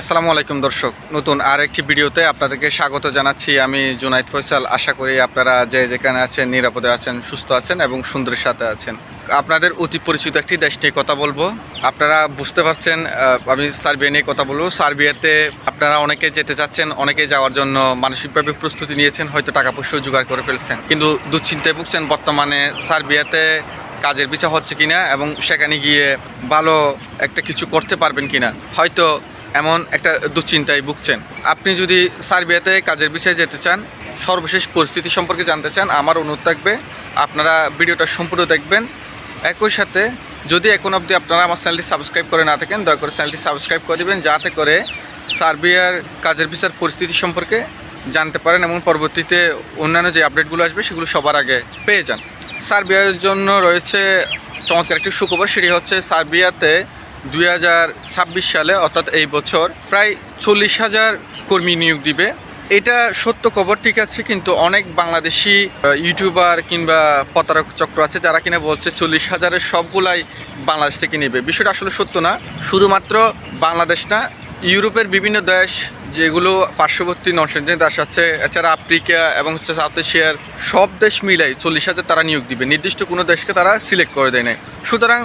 আসসালামু আলাইকুম দর্শক, নতুন আর একটি ভিডিওতে আপনাদেরকে স্বাগত জানাচ্ছি। আমি জুনাইদ ফয়সাল, আশা করি আপনারা যে যেখানে আছেন, নিরাপদে আছেন, সুস্থ আছেন এবং সুন্দরের সাথে আছেন। আপনাদের অতি পরিচিত একটি দেশ নিয়ে কথা বলব। আপনারা বুঝতে পারছেন আমি সার্বিয়া নিয়ে কথা বলব। সার্বিয়াতে আপনারা অনেকে যেতে চাচ্ছেন, অনেকে যাওয়ার জন্য মানসিকভাবে প্রস্তুতি নিয়েছেন, হয়তো টাকা পয়সা জোগাড় করে ফেলছেন। কিন্তু দুশ্চিন্তায় ভুগছেন বর্তমানে সার্বিয়াতে কাজের বিচার হচ্ছে কিনা এবং সেখানে গিয়ে ভালো একটা কিছু করতে পারবেন কিনা। হয়তো এমন একটা দুশ্চিন্তায় ভুগছেন। আপনি যদি সার্বিয়াতে কাজের বিষয়ে যেতে চান, সর্বশেষ পরিস্থিতি সম্পর্কে জানতে চান, আমার অনুরোধ থাকবে, আপনারা ভিডিওটা সম্পূর্ণ দেখবেন। একই সাথে, যদি এখন অবধি আপনারা আমার চ্যানেলটি সাবস্ক্রাইব করে না থাকেন, দয়া করে চ্যানেলটি সাবস্ক্রাইব করে দেবেন, যাতে করে সার্বিয়ার কাজের বিচার পরিস্থিতি সম্পর্কে জানতে পারেন এবং পরবর্তীতে অন্যান্য যে আপডেটগুলো আসবে, সেগুলো সবার আগে পেয়ে যান। সার্বিয়ার জন্য রয়েছে চমৎকার একটি সুখবর, সেটি হচ্ছে সার্বিয়াতে দুই হাজার ছাব্বিশ সালে, অর্থাৎ এই বছর, প্রায় চল্লিশ হাজার কর্মী নিয়োগ দিবে। এটা সত্য খবর, ঠিক আছে, কিন্তু অনেক বাংলাদেশি ইউটিউবার কিংবা প্রতারক চক্র আছে যারা কিনা বলছে চল্লিশ হাজারের সবগুলাই বাংলাদেশ থেকে নেবে। বিষয়টা আসলে সত্য না। শুধুমাত্র বাংলাদেশ না, ইউরোপের বিভিন্ন দেশ যেগুলো পার্শ্ববর্তী নরসেন্টের দেশ আছে এছাড়া আফ্রিকা এবং হচ্ছে সাউথ এশিয়ার সব দেশ মিলাই চল্লিশ হাজার তারা নিয়োগ দিবে। নির্দিষ্ট কোনো দেশকে তারা সিলেক্ট করে দেয় নাই। সুতরাং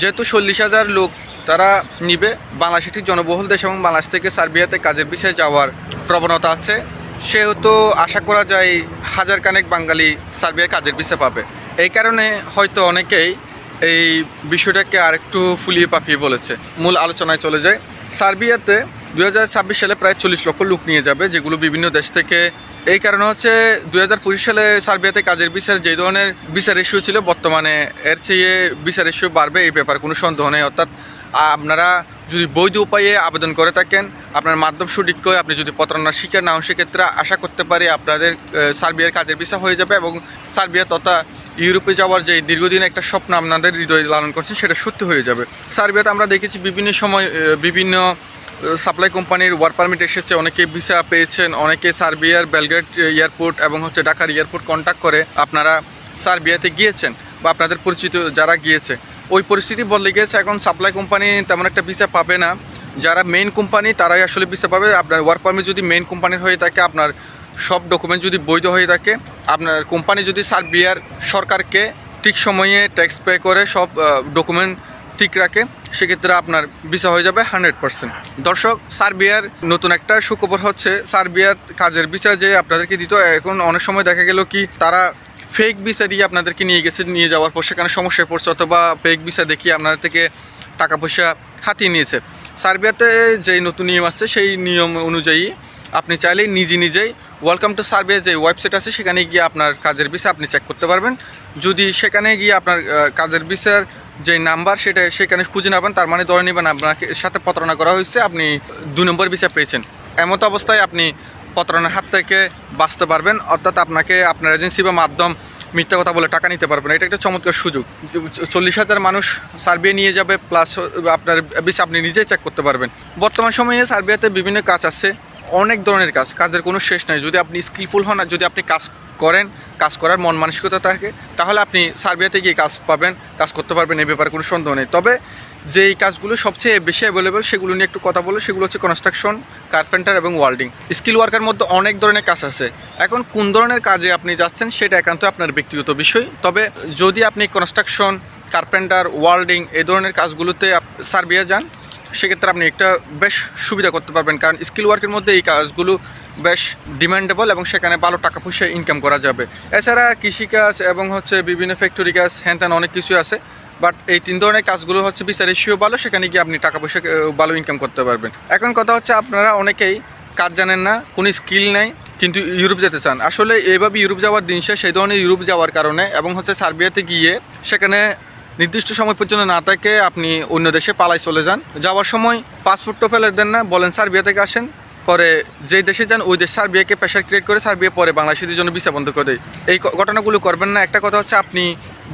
যেহেতু চল্লিশ হাজার লোক তারা নিবে। বাংলাদেশ একটি জনবহুল দেশ এবং বাংলাদেশ থেকে সার্বিয়াতে কাজের বিষয়ে যাওয়ার প্রবণতা আছে। সেহেতু আশা করা যায় হাজার কানেক বাঙালি সার্বিয়া কাজের বিষয় পাবে। এই কারণে হয়তো অনেকেই এই বিষয়টাকে আরেকটু ফুলিয়ে পাপিয়ে বলেছে। মূল আলোচনায় চলে যায় সার্বিয়াতে দু হাজার ছাব্বিশ সালে প্রায় চল্লিশ লক্ষ লোক নিয়ে যাবে, যেগুলো বিভিন্ন দেশ থেকে। এই কারণে হচ্ছে দু হাজার কুড়ি সালে সার্বিয়াতে কাজের বিচার যে ধরনের বিচার ইস্যু ছিল, বর্তমানে এর চেয়ে বিচার ইস্যু বাড়বে, এই ব্যাপার কোনো সন্দেহ নেই। অর্থাৎ আপনারা যদি বৈধ উপায়ে আবেদন করে থাকেন, আপনার মাধ্যম সঠিক করে আপনি যদি প্রতারণার শিকার না হন, সেক্ষেত্রে আশা করতে পারি আপনাদের সার্বিয়ার কাজের ভিসা হয়ে যাবে এবং সার্বিয়া তথা ইউরোপে যাওয়ার যে দীর্ঘদিন একটা স্বপ্ন আপনাদের হৃদয় লালন করছে, সেটা সত্যি হয়ে যাবে। সার্বিয়াতে আমরা দেখেছি বিভিন্ন সময় বিভিন্ন সাপ্লাই কোম্পানির ওয়ার্ক পারমিট এসেছে, অনেকে ভিসা পেয়েছেন, অনেকে সার্বিয়ার বেলগ্রেড এয়ারপোর্ট এবং হচ্ছে ঢাকার এয়ারপোর্ট কন্ট্যাক্ট করে আপনারা সার্বিয়াতে গিয়েছেন বা আপনাদের পরিচিত যারা গিয়েছে। ওই পরিস্থিতি বদলে গিয়েছে। এখন সাপ্লাই কোম্পানি তেমন একটা ভিসা পাবে না। যারা মেইন কোম্পানি তারাই আসলে ভিসা পাবে। আপনার ওয়ার্ক পারমিট যদি মেইন কোম্পানির হয়ে থাকে, আপনার সব ডকুমেন্ট যদি বৈধ হয়ে থাকে, আপনার কোম্পানি যদি সার্বিয়ার সরকারকে ঠিক সময়ে ট্যাক্স পে করে, সব ডকুমেন্ট ঠিক রাখে, সেক্ষেত্রে আপনার ভিসা হয়ে যাবে হান্ড্রেড পার্সেন্ট দর্শক, সার্বিয়ার নতুন একটা সুখবর হচ্ছে, সার্বিয়ার কাজের ভিসা যে আপনাদেরকে দিত, এখন অনেক সময় দেখা গেল কি, তারা ফেক ভিসা দিয়ে আপনাদেরকে নিয়ে গেছে, নিয়ে যাওয়ার পর সেখানে সমস্যায় পড়ছে অথবা ফেক ভিসা দেখিয়ে আপনাদের থেকে টাকা পয়সা হাতিয়ে নিয়েছে। সার্বিয়াতে যে নতুন নিয়ম আছে, সেই নিয়ম অনুযায়ী আপনি চাইলেই নিজে নিজেই ওয়েলকাম টু সার্ভিস যে ওয়েবসাইট আছে, সেখানে গিয়ে আপনার কাজের ভিসা আপনি চেক করতে পারবেন। যদি সেখানে গিয়ে আপনার কাজের ভিসার যে নাম্বার সেটা সেখানে খুঁজে নেবেন তার মানে ধরে নেবেন আপনাকে সাথে প্রতারণা করা হয়েছে, আপনি দু নম্বর ভিসা পেয়েছেন। এমতো অবস্থায় আপনি প্রতারণার হাত থেকে বাঁচতে পারবেন। অর্থাৎ আপনাকে আপনার এজেন্সি বা মাধ্যম মিথ্যা কথা বলে টাকা নিতে পারবেন এটা একটা চমৎকার সুযোগ। চল্লিশ হাজার মানুষ সার্বিয়া নিয়ে যাবে প্লাস আপনার বিষয় আপনি নিজেই চেক করতে পারবেন। বর্তমান সময়ে সার্বিয়াতে বিভিন্ন কাজ আছে। অনেক ধরনের কাজ। কাজের কোনো শেষ নাই। যদি আপনি স্কিলফুল হন আর যদি আপনি কাজ করেন, কাজ করার মন মানসিকতা থাকে, তাহলে আপনি সার্বিয়াতে গিয়ে কাজ পাবেন, কাজ করতে পারবেন এই ব্যাপারে কোনো সন্দেহ নেই। তবে যেই কাজগুলো সবচেয়ে বেশি অ্যাভেলেবেল সেগুলো নিয়ে একটু কথা বলো, সেগুলো হচ্ছে কনস্ট্রাকশন কার্পেন্টার এবং ওয়ার্ল্ডিং স্কিল ওয়ার্কের মধ্যে অনেক ধরনের কাজ আছে। এখন কোন ধরনের কাজে আপনি যাচ্ছেন সেটা একান্ত আপনার ব্যক্তিগত বিষয়। তবে যদি আপনি কনস্ট্রাকশন কার্পেন্টার ওয়ার্ল্ডিং এই ধরনের কাজগুলোতে সার্বিয়া যান, সেক্ষেত্রে আপনি একটা বেশ সুবিধা করতে পারবেন। কারণ স্কিল ওয়ার্কের মধ্যে এই কাজগুলো বেশ ডিমান্ডেবল এবং সেখানে ভালো টাকা পয়সা ইনকাম করা যাবে। এছাড়া কৃষিকাজ এবং হচ্ছে বিভিন্ন ফ্যাক্টরি কাজ, হ্যান অনেক কিছু আছে। বাট এই তিন ধরনের কাজগুলো হচ্ছে বিচার রেশিও ভালো, সেখানে গিয়ে আপনি টাকা পয়সা ভালো ইনকাম করতে পারবেন। এখন কথা হচ্ছে আপনারা অনেকেই কাজ জানেন না, কোনো স্কিল নেই, কিন্তু ইউরোপ যেতে চান। আসলে এইভাবে ইউরোপ যাওয়ার দিন শেষ, সেই ধরনের ইউরোপ যাওয়ার কারণে এবং হচ্ছে সার্বিয়াতে গিয়ে সেখানে নির্দিষ্ট সময় পর্যন্ত না থাকে আপনি অন্য দেশে পালাই চলে যান। যাওয়ার সময় পাসপোর্টও ফেলে দেন না, বলেন সার্বিয়া থেকে আসেন পরে যে দেশে যান, ওই দেশ সার্বিয়াকে প্রেশার ক্রিয়েট করে সার্বিয়া পরে বাংলাদেশিদের জন্য ভিসা বন্ধ করে দেয়। এই ঘটনাগুলো করবেন না। একটা কথা হচ্ছে, আপনি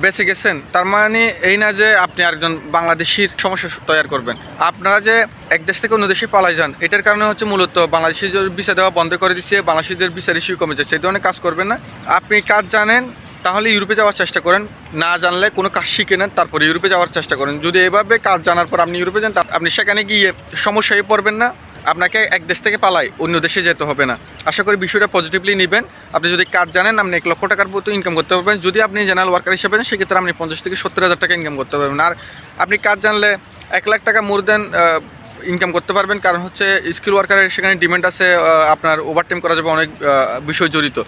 বেঁচে গেছেন, তার মানে এই না যে আপনি আরেকজন বাংলাদেশির সমস্যা তৈরি করবেন। আপনারা যে এক দেশ থেকে অন্য দেশে পালাই যান, এটার কারণে হচ্ছে মূলত বাংলাদেশিদের ভিসা দেওয়া বন্ধ করে দিচ্ছে, বাংলাদেশিদের ভিসা রিসিউ কমে যাচ্ছে। এই ধরনের কাজ করবেন না। আপনি কাজ জানেন, তাহলে ইউরোপে যাওয়ার চেষ্টা করেন। না জানলে কোনো কাজ শিখে নেন, তারপরে ইউরোপে যাওয়ার চেষ্টা করেন। যদি এভাবে কাজ জানার পর আপনি ইউরোপে যান আপনি সেখানে গিয়ে সমস্যায় পড়বেন না। আপনাকে এক দেশ থেকে পালাই অন্য দেশে যেতে হবে না। আশা করি বিষয়টা পজিটিভলি নেবেন। আপনি যদি কাজ জানেন আপনি এক লক্ষ টাকার মতো ইনকাম করতে পারবেন। যদি আপনি জেনারেল ওয়ার্কার হিসেবে যান, সেক্ষেত্রে আপনি পঞ্চাশ থেকে সত্তর হাজার টাকা ইনকাম করতে পারবেন। আর আপনি কাজ জানলে এক লাখ টাকা মোর দেন ইনকাম করতে পারবেন। কারণ হচ্ছে স্কিল ওয়ার্কারের সেখানে ডিমান্ড আছে আপনার ওভারটাইম করা যাবে অনেক বিষয় জড়িত।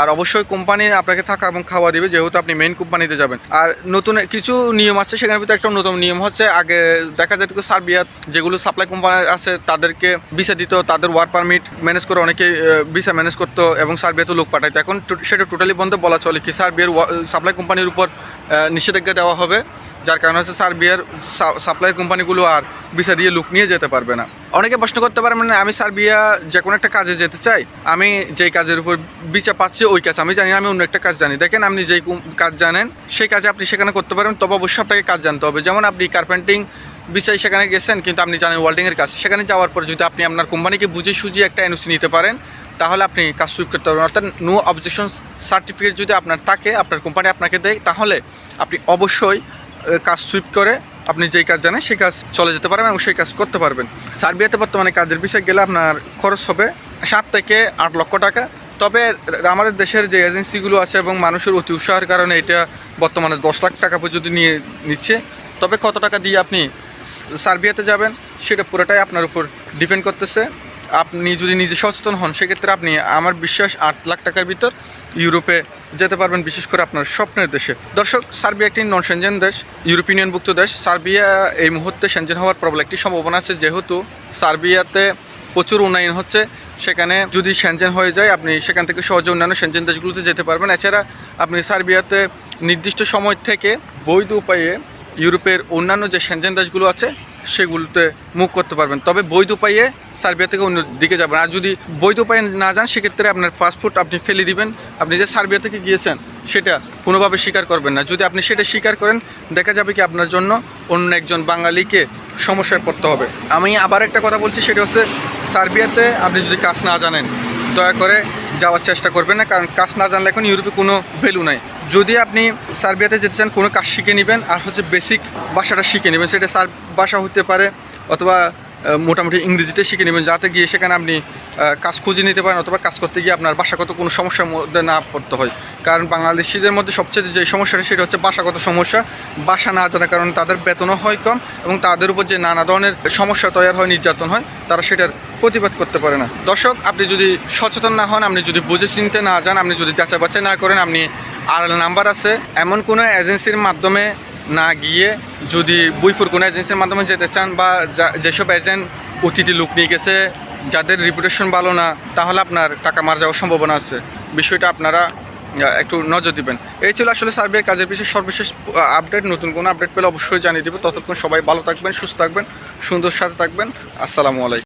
আর অবশ্যই কোম্পানি আপনাকে থাকা এবং খাওয়া দিবে, যেহেতু আপনি মেইন কোম্পানিতে যাবেন। আর নতুন কিছু নিয়ম আছে সেখানে ভিতরে একটা নতুন নিয়ম হচ্ছে, আগে দেখা যেত সার্বিয়া যেগুলো সাপ্লাই কোম্পানি আছে, তাদেরকে ভিসা দিত, তাদের ওয়ার্ক পারমিট ম্যানেজ করে অনেকে ভিসা ম্যানেজ করতো এবং সার্বিয়াতে লোক পাঠাইতো। এখন সেটা টোটালি বন্ধ বলা চলে কি সার্বিয়ার সাপ্লাই কোম্পানির উপর নিষেধাজ্ঞা দেওয়া হবে, যার কারণে হচ্ছে সার্বিয়ার সাপ্লাই কোম্পানিগুলো আর ভিসা দিয়ে লুক নিয়ে যেতে পারবে না। অনেকে প্রশ্ন করতে পারে মানে আমি সার্বিয়া যে কোনো একটা কাজে যেতে চাই, আমি যেই কাজের উপর বিচার পাচ্ছি ওই কাজ, আমি জানি আমি অন্য একটা কাজ জানি। দেখেন আপনি যেই কাজ জানেন, সেই কাজে আপনি সেখানে করতে পারবেন, তবে অবশ্যই আপনাকে কাজ জানতে হবে। যেমন আপনি কার্পেন্টিং বিষয়ে সেখানে গেছেন, কিন্তু আপনি জানেন ওয়েল্ডিংয়ের কাজ, সেখানে যাওয়ার পর যদি আপনি আপনার কোম্পানিকে বুঝে সুঝিয়ে একটা এনওসি নিতে পারেন, তাহলে আপনি কাজ সুইপ করতে পারবেন। অর্থাৎ নো অবজেকশন সার্টিফিকেট যদি আপনার থাকে, আপনার কোম্পানি আপনাকে দেয়, তাহলে আপনি অবশ্যই কাজ সুইপ করে আপনি যেই কাজ জানেন, সেই কাজ চলে যেতে পারবেন এবং সেই কাজ করতে পারবেন। সার্বিয়াতে বর্তমানে কাজের বিষয়ে গেলে আপনার খরচ হবে সাত থেকে আট লক্ষ টাকা। তবে আমাদের দেশের যে এজেন্সিগুলো আছে এবং মানুষের অতি উৎসাহের কারণে এটা বর্তমানে দশ লাখ টাকা পর্যন্ত নিয়ে নিচ্ছে। তবে কত টাকা দিয়ে আপনি সার্বিয়াতে যাবেন, সেটা পুরোটাই আপনার উপর ডিপেন্ড করতেছে। আপনি যদি নিজে সচেতন হন, সেক্ষেত্রে আপনি, আমার বিশ্বাস, আট লাখ টাকার ভিতর ইউরোপে যেতে পারবেন, বিশেষ করে আপনার স্বপ্নের দেশে। দর্শক, সার্বিয়া একটি নন সেনজেন দেশ, ইউরোপিয়ানভুক্ত দেশ। সার্বিয়া এই মুহূর্তে সেনজেন হওয়ার প্রবল একটি সম্ভাবনা আছে, যেহেতু সার্বিয়াতে প্রচুর উন্নয়ন হচ্ছে। সেখানে যদি সেনজেন হয়ে যায়, আপনি সেখান থেকে সহজে অন্যান্য সেনজেন দেশগুলোতে যেতে পারবেন। এছাড়া আপনি সার্বিয়াতে নির্দিষ্ট সময় থেকে বৈধ উপায়ে ইউরোপের অন্যান্য যে সেনজেন দেশগুলো আছে সেগুলোতে মুখ করতে পারবেন। তবে বৈধ উপায়ে সার্বিয়া থেকে অন্য দিকে যাবেন। আর যদি বৈধ উপায়ে না যান, সেক্ষেত্রে আপনার পাসপোর্ট আপনি ফেলে দিবেন। আপনি যে সার্বিয়া থেকে গিয়েছেন, সেটা কোনোভাবে স্বীকার করবেন না। যদি আপনি সেটা স্বীকার করেন, দেখা যাবে কি আপনার জন্য অন্য একজন বাঙালিকে সমস্যায় পড়তে হবে। আমি আবার একটা কথা বলছি, সেটা হচ্ছে সার্বিয়াতে আপনি যদি কাজ না জানেন, দয়া করে যাওয়ার চেষ্টা করবেন না। কারণ কাজ না জানলে এখন ইউরোপে কোনো ভ্যালু নাই। যদি আপনি সার্বিয়াতে যেতে চান, কোনো কাজ শিখে নেবেন, আর হচ্ছে বেসিক ভাষাটা শিখে নেবেন, সেটা সার ভাষা হতে পারে, অথবা মোটামুটি ইংরেজিতে শিখে নেবেন, যাতে গিয়ে সেখানে আপনি কাজ খুঁজে নিতে পারেন, অথবা কাজ করতে গিয়ে আপনার ভাষাগত কোনো সমস্যার মধ্যে না পড়তে হয়। কারণ বাংলাদেশিদের মধ্যে সবচেয়ে যে সমস্যাটা, সেটা হচ্ছে ভাষাগত সমস্যা। ভাষা না জানার কারণে তাদের বেতনও হয় কম, এবং তাদের উপর যে নানা ধরনের সমস্যা তৈরি হয়, নির্যাতন হয়, তারা সেটার প্রতিবাদ করতে পারে না। দর্শক, আপনি যদি সচেতন না হন, আপনি যদি বুঝে চিনতে না যান, আপনি যদি যাচাই বাছাই না করেন, আপনি আর নাম্বার আছে। এমন কোনো এজেন্সির মাধ্যমে না গিয়ে যদি বইফুর কোনো এজেন্সির মাধ্যমে যেতে চান বা যেসব এজেন্ট অতিথি লোক নিয়ে গেছে, যাদের রিপুটেশন ভালো না, তাহলে আপনার টাকা মার যাওয়ার সম্ভাবনা আছে। বিষয়টা আপনারা একটু নজর দিবেন। এই ছিল আসলে সার্ভের কাজের পিছিয়ে সর্বশেষ আপডেট নতুন কোনো আপডেট পেলে অবশ্যই জানিয়ে দেবো। ততক্ষণ সবাই ভালো থাকবেন, সুস্থ থাকবেন, সুন্দর সাথে থাকবেন। আসসালামু আলাইকুম।